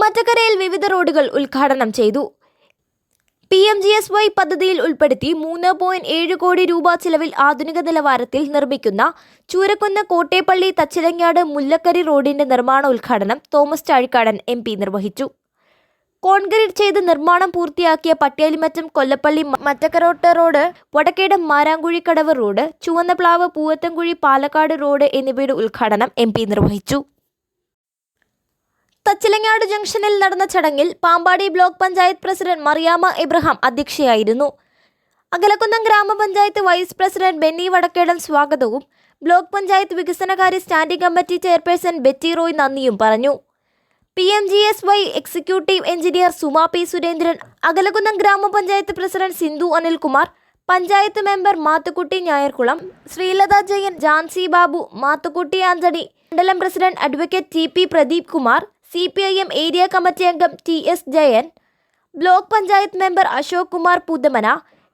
മറ്റക്കരയിൽ വിവിധ റോഡുകൾ ഉദ്ഘാടനം ചെയ്തു. P M G S Y പദ്ധതിയിൽ ഉൾപ്പെടുത്തി മൂന്ന് പോയിന്റ് ഏഴ് കോടി രൂപ ചിലവിൽ ആധുനിക നിലവാരത്തിൽ നിർമ്മിക്കുന്ന ചൂരക്കുന്ന് കോട്ടേപ്പള്ളി തച്ചിലങ്ങാട് മുല്ലക്കരി റോഡിന്റെ നിർമ്മാണ ഉദ്ഘാടനം തോമസ് ചാഴിക്കാടൻ എം പി നിർവഹിച്ചു. കോൺക്രീറ്റ് ചെയ്ത് നിർമ്മാണം പൂർത്തിയാക്കിയ Pattiyalimattam Kollappally Mattakkarotta road Vadakkedam Marankuzhikkadavu road Chuvannaplavu Poovathankuzhy Palakkad road എന്നിവയുടെ ഉദ്ഘാടനം എം നിർവഹിച്ചു. തച്ചിലങ്ങാട് ജംഗ്ഷനിൽ നടന്ന ചടങ്ങിൽ പാമ്പാടി ബ്ലോക്ക് പഞ്ചായത്ത് പ്രസിഡന്റ് മറിയാമ ഇബ്രഹാം അധ്യക്ഷയായിരുന്നു. അകലക്കുന്നം ഗ്രാമപഞ്ചായത്ത് വൈസ് പ്രസിഡന്റ് ബെന്നി വടക്കേടൻ സ്വാഗതവും ബ്ലോക്ക് പഞ്ചായത്ത് വികസനകാര്യ standing committee chairperson Betty Roy നന്ദിയും പറഞ്ഞു. P M G S Y executive engineer Suma P Surendran Akalakunnam ഗ്രാമപഞ്ചായത്ത് പ്രസിഡന്റ് സിന്ധു അനിൽകുമാർ പഞ്ചായത്ത് മെമ്പർ മാത്തുക്കുട്ടി ഞായർകുളം ശ്രീലത ജയൻ ജാൻസി ബാബു മാത്തുക്കുട്ടി ആന്റണി മണ്ഡലം president advocate T P Pradeep Kumar C P I M area committee അംഗം T S Jayan block panchayat member Ashok Kumar Puthumana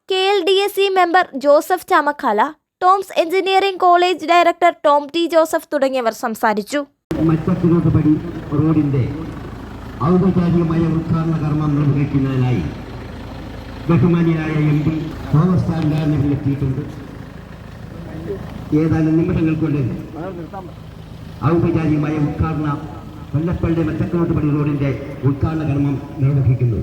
K L D S C member Joseph Chamakkala Toms engineering college director Tom T Joseph തുടങ്ങിയവർ സംസാരിച്ചു. റോഡിന്റെ ഔപചാരികമായ ഉദ്ഘാടന കർമ്മം നിർവഹിക്കുന്നതിനായി ബഹുമാനിയായ M P Thomas എത്തിയിട്ടുണ്ട്. ഏതാനും കൊണ്ട് ഔപചാരികമായ ഉദ്ഘാടന കൊല്ലപ്പള്ളി മറ്റക്കലോട്ടുപടി റോഡിന്റെ ഉദ്ഘാടന കർമ്മം നിർവഹിക്കുന്നു.